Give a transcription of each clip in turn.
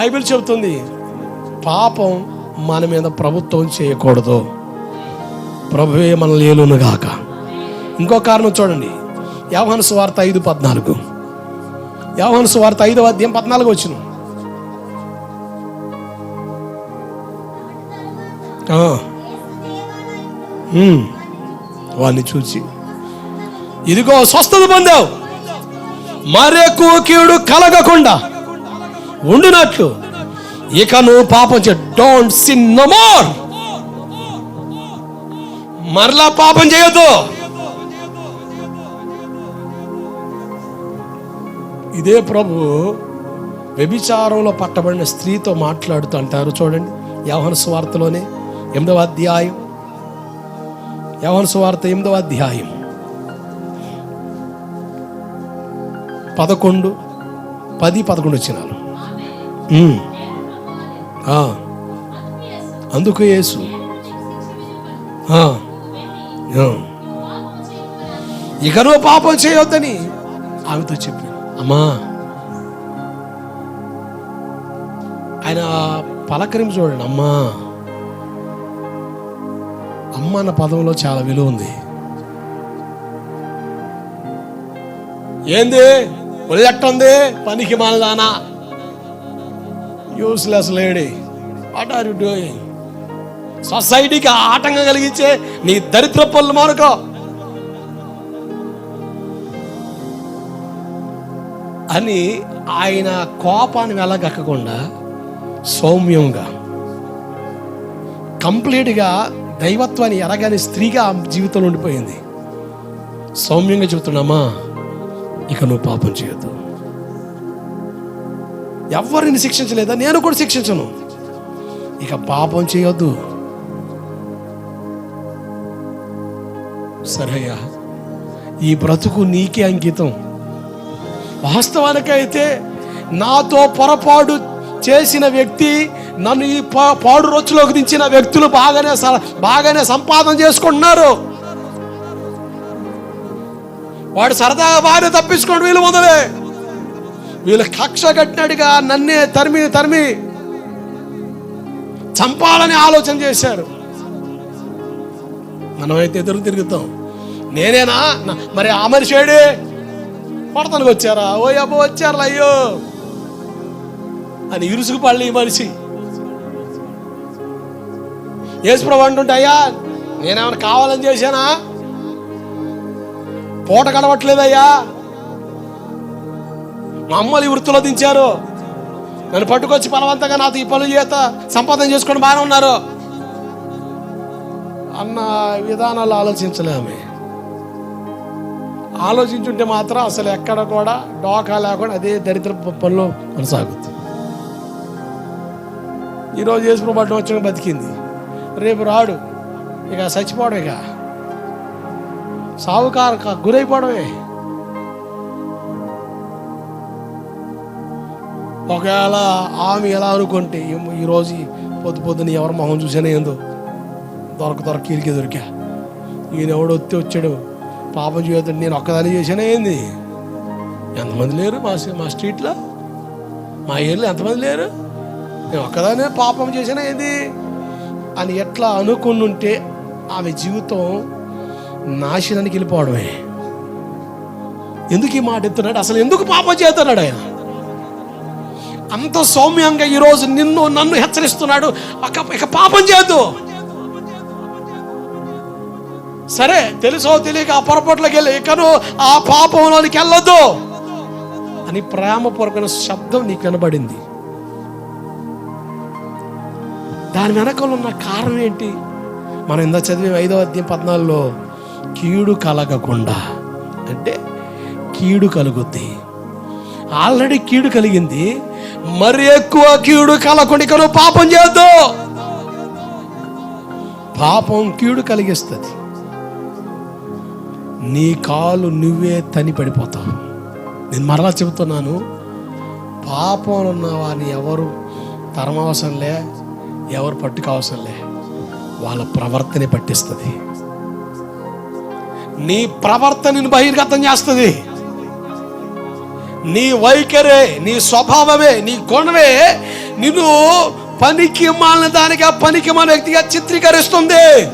Bible చెబుతుంది పాపం మన మీద ప్రభుత్వం చేయకూడదు. ప్రభువే మన లేలును గాక. ఇంకో కారణం చూడండి. యవహన సువార్త ఐదు పద్నాలుగు. యవహన సువార్త ఐదు అధ్యాయం పద్నాలుగు వచ్చిన వాడిని చూసి ఇదిగో స్వస్థత పొందావు. మరెక్కువ కీడు కలగకుండా ఉండునట్లు. ఇక నువ్వు పాపం చే డోంట్ సిన్ నో మోర్ మరలా పాపం చేయొద్దు. ఇదే ప్రభు వ్యభిచారంలో పట్టబడిన స్త్రీతో మాట్లాడుతూ అంటారు చూడండి. యవహన స్వార్థలోనే ఎనిమిదవ అధ్యాయం. యవహన స్వార్థ ఎనిమిదవ అధ్యాయం. పదకొండు పది పదకొండు వచ్చినాను అందుకు యేసు. ఇక నువ్వు పాపం చేయొద్దని ఆమెతో చెప్పి అమ్మా. ఆయన పలకరింపు చూడండి అమ్మా. అమ్మ అన్న పదంలో చాలా విలువ ఉంది. ఏంది? ఒళ్ళెట్టుంది? పనికి మాలదానా? Useless lady what are you doing సొసైటీకి ఆటంకం కలిగించే నీ దరిద్ర పనులు మానుకో. అని ఆయన కోపాన్ని వెళ్ళగక్కకుండా సౌమ్యంగా కంప్లీట్గా దైవత్వాన్ని ఎరగని స్త్రీగా జీవితంలో ఉండిపోయింది. సౌమ్యంగా చెబుతున్నామా? ఇక నువ్వు పాపం చేయొద్దు. ఎవరిని శిక్షించలేదా? నేను కూడా శిక్షించను. ఇక పాపం చేయొద్దు. సరయ్యా ఈ బ్రతుకు నీకే అంకితం. వాస్తవానికైతే నాతో పొరపాటు చేసిన వ్యక్తి నన్ను ఈ పా- పాడు రొచ్చులోకి దించిన వ్యక్తులు బాగానే బాగానే సంపాదన చేసుకుంటున్నారు. వాడు సరదాగా బాగానే తప్పించుకోండి వీళ్ళు మొదలే వీళ్ళు కక్ష కట్టినట్టుగా నన్నే తరిమి తరిమి చంపాలని ఆలోచన చేశారు. మనమైతే ఎదురు తిరుగుతాం. నేనేనా? మరి ఆ మనిషి ఏడే? వచ్చారా? ఓ అబ్బో వచ్చారా అయ్యో. అని ఇరుసుకు పడలే ఈ మనిషి. యేసుప్రభు అంటుంటే అయ్యా నేనేమైనా కావాలని చేశానా? పూట గడవట్లేదయ్యా మమ్మల్ని అమ్మలు ఈ వృత్తిలో దించారు నన్ను పట్టుకొచ్చి బలవంతంగా నాతో ఈ పనులు చేత సంపాదన చేసుకొని బాగానే ఉన్నారు. అన్న విధానాలు ఆలోచించలేమే. ఆలోచించుంటే మాత్రం అసలు ఎక్కడ కూడా డోకా లేకుండా అదే దరిద్ర పనులు కొనసాగుతుంది. ఈరోజు యేసు పట్టణం వచ్చిన బతికింది. రేపు రాడు. ఇక చచ్చిపోవడం ఇక. సావుకారు గురైపోవడమే. ఒకవేళ ఆమె ఎలా అనుకుంటే ఏమో ఈరోజు పొద్దు పొద్దున ఎవరి మొహం చూసానే ఏందో? దొరక దొరక కీరికే దొరికా. ఈయన ఎవడు వచ్చి వచ్చాడు. పాపం చేయొద్దు నేను ఒక్కదాన్ని చేసానే ఏంది? ఎంతమంది లేరు మా మా స్ట్రీట్లో? మా ఏరియాలో ఎంతమంది లేరు? నేను ఒక్కదానే పాపం చేశానా ఏంది? అని ఎట్లా అనుకుని ఉంటే ఆమె జీవితం నాశనానికి వెళ్ళిపోవడమే. ఎందుకు ఈ మాట ఎత్తున్నాడు? అసలు ఎందుకు పాపం చేస్తున్నాడు ఆయన? అంత సౌమ్యంగా ఈరోజు నిన్ను నన్ను హెచ్చరిస్తున్నాడు. ఇక పాపం చేయొద్దు. సరే తెలుసో తెలియక ఆ పొరపాట్లోకి వెళ్ళి ఇకను ఆ పాపంలోనికి వెళ్ళొద్దు. అని ప్రేమపూర్వకమైన శబ్దం నీకు వినబడింది. దాని వెనకాల ఉన్న కారణం ఏంటి? మనం ఇందా చదివే ఐదో అధ్యాయం పద్నాలుగులో కీడు కలగకుండా. అంటే కీడు కలుగుద్ది. ఆల్రెడీ కీడు కలిగింది. మరి ఎక్కువ కీడు కలగకుండా ఇక పాపం చేయొద్దు పాపం కీడు కలిగిస్తుంది. నీ కాలు నువ్వే తని పడిపోతావు. నేను మరలా చెబుతున్నాను పాపం ఉన్న వారిని ఎవరు తరమవసరం లే ఎవరు పట్టుకోవసరం లే వాళ్ళ ప్రవర్తనే పట్టిస్తుంది. నీ ప్రవర్తనని బహిర్గతం చేస్తుంది. నీ వైఖరే నీ స్వభావమే నీ గుణమే నిన్ను పనికి మాలిన దానిగా పనికి మాలిన వ్యక్తిగా చిత్రీకరిస్తుంది.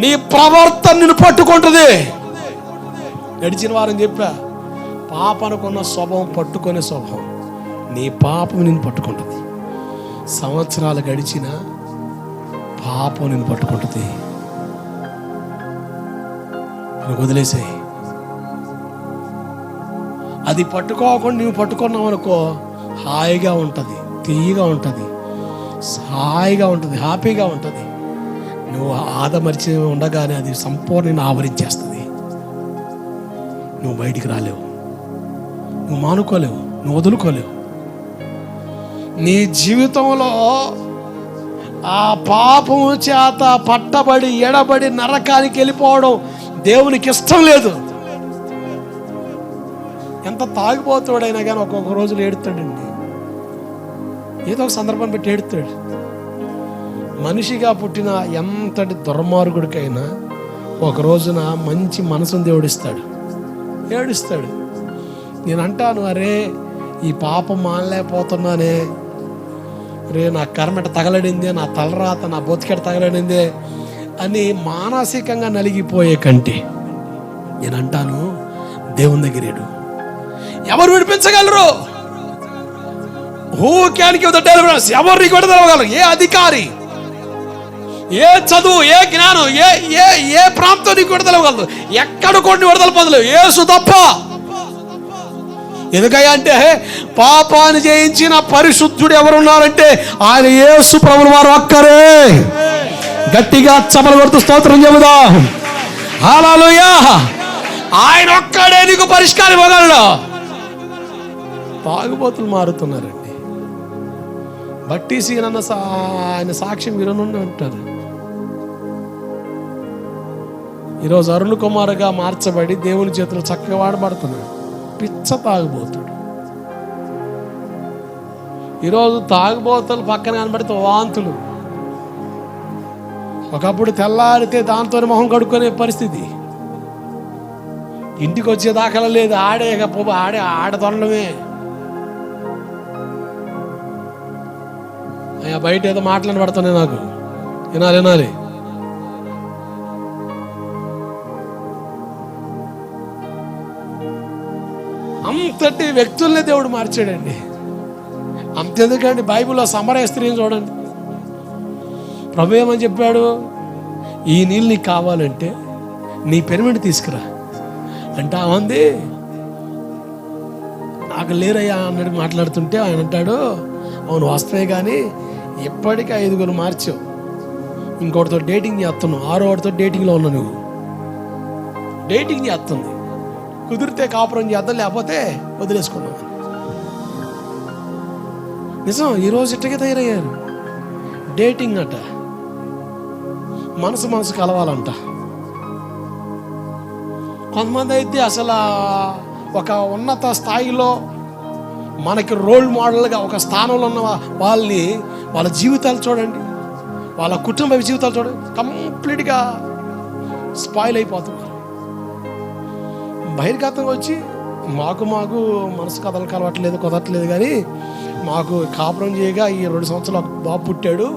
నీ ప్రవర్తన నిన్ను పట్టుకుంటుంది. గడిచిన వారం చెప్పా? పాపనుకున్న స్వభావం పట్టుకునే స్వభావం. నీ పాపం నిన్ను పట్టుకుంటుంది. సంవత్సరాలు గడిచిన పాపం నిన్ను పట్టుకుంటుంది. వదిలేసాయి. అది పట్టుకోకుండా నువ్వు పట్టుకున్నావు అనుకో హాయిగా ఉంటుంది తీయగా ఉంటుంది హాయిగా ఉంటుంది హ్యాపీగా ఉంటుంది. నువ్వు ఆదమరిచి ఉండగానే అది సంపూర్ణ ఆవరించేస్తుంది. నువ్వు బయటికి రాలేవు. నువ్వు మానుకోలేవు నువ్వు వదులుకోలేవు. నీ జీవితంలో ఆ పాపము చేత పట్టబడి ఎడబడి నరకానికి వెళ్ళిపోవడం దేవునికి ఇష్టం లేదు. ఎంత తాగిపోతాడైనా కానీ ఒక్కొక్క రోజులు ఏడుతాడండి ఏదో ఒక సందర్భం పెట్టి ఏడుతాడు మనిషిగా పుట్టిన ఎంతటి దుర్మార్గుడికైనా ఒక రోజున మంచి మనసును దేవుడిస్తాడు. ఏడుస్తాడు. నేను అంటాను అరే ఈ పాపం మానలేకపోతున్నానే. రే నా కర్మట తగలడిందే? నా తలరాత నా బొతికెట తగలడిందే? అని మానసికంగా నలిగిపోయే కంటే. నేను అంటాను దేవుని దగ్గరేడు ఎవరు విడిపించగలరు? Who can give the deliverance ఎవరు నీకు విడుదలగలరు ఏ అధికారి ఏ చదువు ఏ జ్ఞానం ఏ ఏ ఏ ప్రాంతం నీకు విడుదలగలదు ఎక్కడ కొన్ని విడుదల పొందలేవు ఏసు తప్ప. ఎందుకంటే అంటే పాపాన్ని జయించిన పరిశుద్ధుడు ఎవరున్నారంటే ఆయన ఏసు ప్రభుల వారు ఒక్కరే. గట్టిగా చపలు కొడుతూ స్తోత్రం చెబుదా. హల్లెలూయా. ఆయన ఒక్కడే నీకు పరిష్కారం ఇవ్వగలడు. తాగుబోతులు మారుతున్నారండి. బట్టి సీనన్న సా ఆయన సాక్ష్యం విననుండి ఉంటారు. ఈరోజు అరుణ్ కుమార్గా మార్చబడి దేవుని చేతులు చక్కగా వాడబడుతున్నాడు. పిచ్చ తాగుబోతుడు. ఈరోజు తాగుబోతులు పక్కన కనబడితే వాంతులు. ఒకప్పుడు తెల్లారితే దాంతో మొహం కడుక్కునే పరిస్థితి. ఇంటికి వచ్చే దాఖలా లేదు ఆడే ఇక ఆడే ఆడ అయ్యా బయట ఏదో మాటలను పడుతున్నాయి నాకు. వినాలి వినాలి. అంతటి వ్యక్తుల్ని దేవుడు మార్చాడండి. అంతెందుకండి బైబిల్లో సమరయ స్త్రీని చూడండి. ప్రభు ఏమని చెప్పాడు? ఈ నీళ్ళు నీకు కావాలంటే నీ పెరిమిడి తీసుకురా. అంటే ఉంది నాకు లేరయ్యా అన్నట్టు మాట్లాడుతుంటే ఆయన అంటాడు అవును వస్తాయి కానీ ఎప్పటికీ ఐదుగురు మార్చావు. ఇంకోటితో డేటింగ్ చేస్తున్నావు. ఆరో వాడితో డేటింగ్లో ఉన్నావు నువ్వు. డేటింగ్ చేస్తుంది. కుదిరితే కాపురం చేద్దాం లేకపోతే వదిలేసుకున్నావు నిజం ఈరోజు ఇట్టకే తయారయ్యారు. డేటింగ్ అట. మనసు మనసు కలవాలంట. కొంతమంది అయితే అసలు ఒక ఉన్నత స్థాయిలో మనకి రోల్ మోడల్గా ఒక స్థానంలో ఉన్న వాళ్ళని వాళ్ళ జీవితాలు చూడండి. వాళ్ళ కుటుంబ జీవితాలు చూడండి. కంప్లీట్గా స్పాయిల్ అయిపోతున్నారు. బహిర్గతంగా వచ్చి మాకు మాకు మనసు కథలు కలవట్లేదు కుదరట్లేదు కానీ మాకు కాపురం చేయగా ఈ రెండు సంవత్సరాలు ఒక బాబు పుట్టాడు.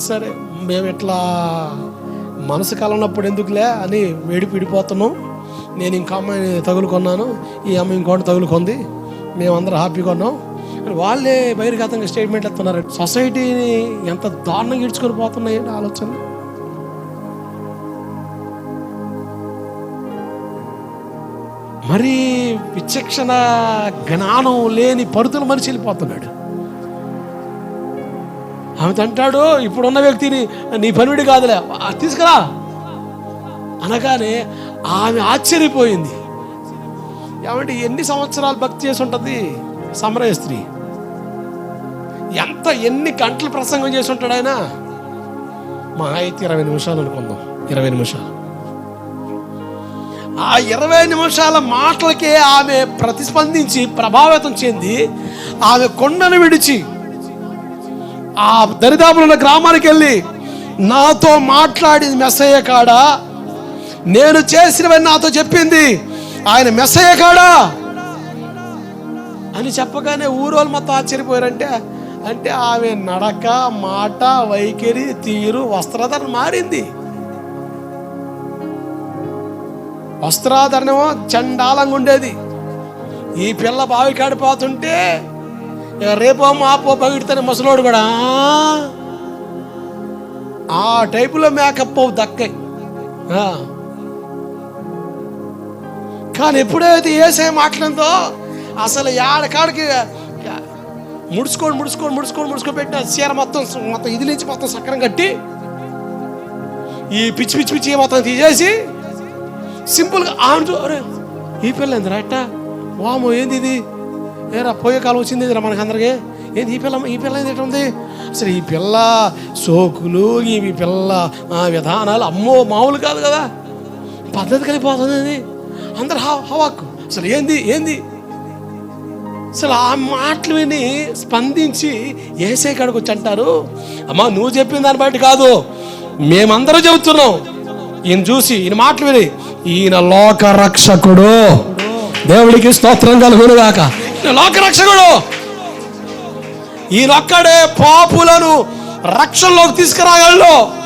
సరే మేము ఇట్లా మనసు కలనప్పుడు ఎందుకులే అని వేడి పిడిపోతున్నాం నేను ఇంకో అమ్మాయిని తగులుకున్నాను. ఈ అమ్మాయి ఇంకోటి తగులుకుంది. మేమందరం హ్యాపీగా ఉన్నాం. వాళ్ళే బహిర్గతంగా స్టేట్మెంట్ ఎత్తున్నారు సొసైటీని ఎంత దారుణంగా ఇడ్చుకొని పోతున్నాయండి ఆలోచన? మరి విచక్షణ జ్ఞానం లేని పరుతుల మనిషి వెళ్ళిపోతున్నాడు. ఆమె అంటాడు ఇప్పుడున్న వ్యక్తిని నీ పనుడి కాదులే తీసుకురా. అనగానే ఆమె ఆశ్చర్యపోయింది. ఏమంటే ఎన్ని సంవత్సరాలు భక్తి చేసి ఉంటుంది? సమరయ స్త్రీ. ఎంత ఎన్ని గంటలు ప్రసంగం చేసి ఉంటాడు ఆయన? మా అయితే ఇరవై నిమిషాలు అనుకుందాం. ఇరవై నిమిషాలు. ఆ ఇరవై నిమిషాల మాటలకే ఆమె ప్రతిస్పందించి ప్రభావితం చెంది ఆమె కొండను విడిచి ఆ దరిదాపులు ఉన్న గ్రామానికి వెళ్ళి నాతో మాట్లాడింది మెస్సయ్య కాడా? నేను చేసినవని నాతో చెప్పింది. ఆయన మెస్సయ్య కాడా? అని చెప్పగానే ఊరోళ్ళు మొత్తం ఆశ్చర్యపోయారంటే అంటే ఆమె నడక మాట వైఖరి తీరు వస్త్రధరణ మారింది. వస్త్రాధరణమో చండాలంగా ఉండేది. ఈ పిల్ల బావి కాడిపోతుంటే ఇక రేపో మాపో పగిడితేనే ముసలోడు కూడా. ఆ టైపులో మేకప్ దక్కాయి కానీ ఎప్పుడైతే ఏసే మాట్లాడిందో అసలు ఏడకాడికి ముడుచుకొని ముడుచుకొని ముడుచుకొని ముడుచుకొని పెట్టిన చీర మొత్తం మొత్తం ఇది నుంచి మొత్తం సక్రం కట్టి ఈ పిచ్చి పిచ్చి పిచ్చి మొత్తం తీసేసి సింపుల్గా ఆమె అరే ఈ పిల్ల ఏందిరా అట్ట వామో ఏంది ఇది? ఏరా పోయే కాలం వచ్చింది ఇదిరా మనకందరికి ఏంది ఈ పిల్ల ఈ పిల్ల ఏంది ఉంది? అసలు ఈ పిల్ల సోకులు ఈ పిల్ల ఆ, విధానాలు అమ్మో మామూలు కాదు కదా. పద్ధతి కలిగిపోతుంది ఇది అందరు హా హవాకు. అసలు ఏంది ఏంది? అసలు ఆ మాటలు విని స్పందించి ఏసే కాడికి వచ్చి అంటారు అమ్మా నువ్వు చెప్పిన దాన్ని బట్టి కాదు మేమందరూ చెబుతున్నాం. ఈయన చూసి ఈయన మాటలు విని ఈయన లోక రక్షకుడు. దేవుడికి స్తోత్రం కలుగును గాక. ఈయన లోక రక్షకుడు. ఈయనొక్కడే పాపులను రక్షణలోకి తీసుకురాగలడు.